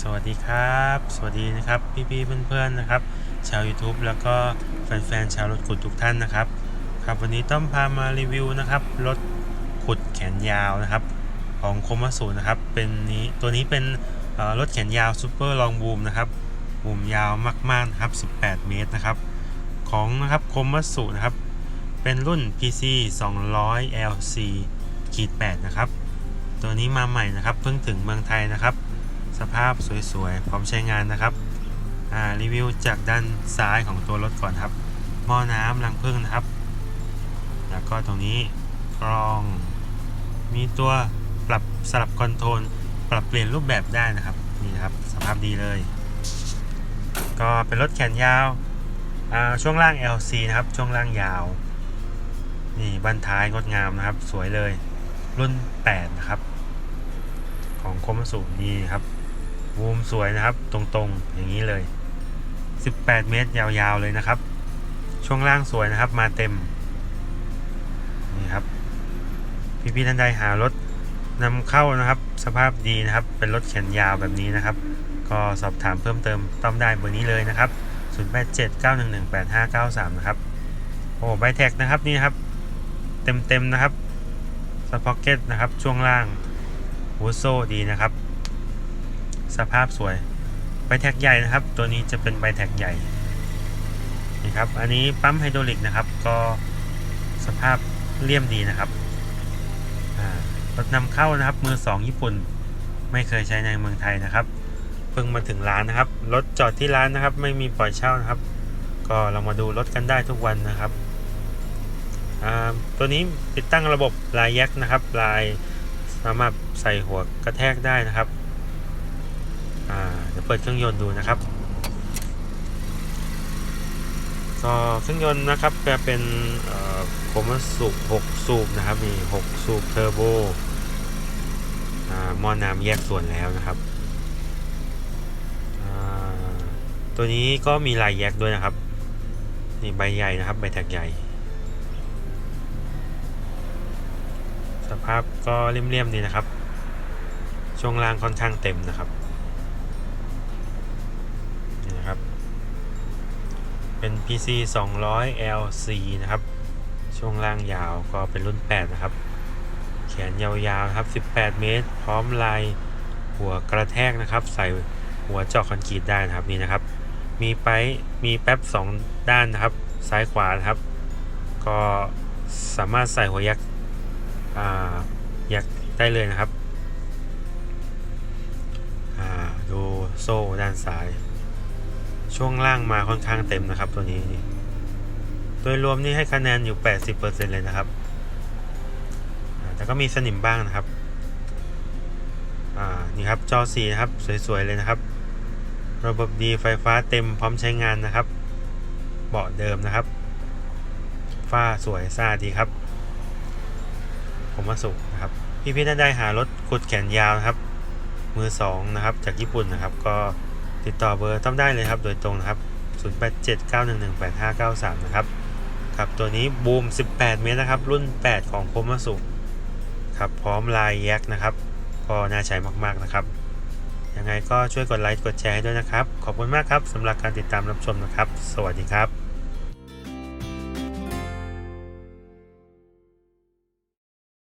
สวัสดีครับ สวัสดีนะครับ พี่ๆเพื่อนๆนะครับ ชาว YouTube แล้วก็แฟนๆชาวรถขุดทุกท่านนะครับ ครับวันนี้ต้อมพามารีวิวนะครับรถขุดแขนยาวนะครับ ของโคมาสูนะครับ เป็นนี้ตัวนี้เป็นรถแขนยาวซูเปอร์ลองบูมนะครับบูมยาวมากๆนะครับ 18 เมตรนะครับ ของนะครับโคมาสูนะครับ เป็นรุ่น PC 200 LC ขีด8นะครับ ตัวนี้มาใหม่นะครับ เพิ่งถึงเมืองไทยนะครับ สภาพสวยๆ พร้อมใช้งานนะครับอ่ารีวิวจากด้านซ้ายของตัวรถก่อนครับ หม้อน้ำรังพึ่งนะครับ แล้วก็ตรงนี้กรอง มีตัวปรับสลับคอนโทรลปรับเปลี่ยนรูปแบบได้นะครับ นี่นะครับ สภาพดีเลย ก็เป็นรถแขนยาวอ่าช่วงล่าง LC นะครับ ช่วงล่างยาว นี่บันท้ายงดงามนะครับ สวยเลย รุ่น 8 นะครับ ของคมสูนี่ครับ วูมสวยนะครับตรงๆอย่างนี้เลย 18 เมตรยาวๆเลยนะครับ ช่วงล่างสวยนะครับมาเต็มนี่ครับพี่ๆท่านใดหารถนำเข้านะครับ สภาพดีนะครับ เป็นรถแขนยาวแบบนี้นะครับ ก็สอบถามเพิ่มเติมต้อมได้เบอร์นี้เลยนะครับ 0879118593 นะครับ โอ้ใบแท็กนะครับนี่ครับ เต็มๆนะครับสป็อกเก็ตนะครับช่วงล่างวูดโซดีนะครับ สภาพสวยใบแท็กใหญ่นะครับ ตัวนี้จะเป็นใบแท็กใหญ่นี่ครับอันนี้ปั๊มไฮดรอลิกนะครับ ก็สภาพเลี่ยมดีนะครับรถนำเข้านะครับมือสองญี่ปุ่นไม่เคยใช้ในเมืองไทยนะครับเพิ่งมาถึงร้านนะครับรถจอดที่ร้านนะครับ ไม่มีปล่อยเช่านะครับ ก็เรามาดูรถกันได้ทุกวันนะครับตัวนี้ติดตั้งระบบลายแยกนะครับ ลายสามารถใส่หัวกระแทกได้นะครับ อ่าเดี๋ยวเปิดเครื่องยนต์ดูนะครับก็เครื่องยนต์นะครับจะเป็นโคมาสูบ6สูบนะครับมี6สูบเทอร์โบหม้อน้ำแยกส่วนแล้วนะครับ ตัวนี้ก็มีลายแยกด้วยนะครับนี่ใบใหญ่นะครับใบแท็กใหญ่ สภาพก็เลี่ยมๆดีนะครับ ช่วงล่างค่อนข้างเต็มนะครับ เป็น PC 200 LC นะครับ ช่วงล่างยาวก็เป็นรุ่น 8 นะครับ แขนยาวๆครับ 18 เมตร พร้อมลายหัวกระแทกนะครับ ใส่หัวเจาะคอนกรีตได้นะครับนี่นะครับ มีไปมีแป๊บ 2 ด้านนะครับ ซ้ายขวานะครับ ก็สามารถใส่หัวยักษ์ยักได้เลยนะครับดูโซ่ด้านซ้าย ช่วงล่างมาค่อนข้างเต็มนะครับตัวนี้นี่โดยรวมนี่ให้คะแนนอยู่ 80%เลยนะครับ แต่ก็มีสนิมบ้างนะครับ อ่า นี่ครับจอสีนะครับ สวย ๆ เลยนะครับ ระบบดีไฟฟ้าเต็มพร้อมใช้งานนะครับ เบาะเดิมนะครับ ฝ้าสวยสะอาดดีครับ ผมมาสุนะครับ พี่พี่ท่านใดหารถขุดแขนยาวนะครับ มือสองนะครับ จากญี่ปุ่นนะครับ ก็ ติดต่อเบอร์ต้อมได้เลยครับ โดยตรงนะครับ 0879118593 นะครับครับตัวนี้บูม 18 เมตรนะครับ รุ่น 8 ของโคมาสุครับพร้อมลายแยกนะครับ ก็น่าใช้มากๆนะครับ ยังไงก็ช่วยกดไลค์กดแชร์ให้ด้วยนะครับ ขอบคุณมากครับสำหรับการติดตามรับชมนะครับ สวัสดีครับ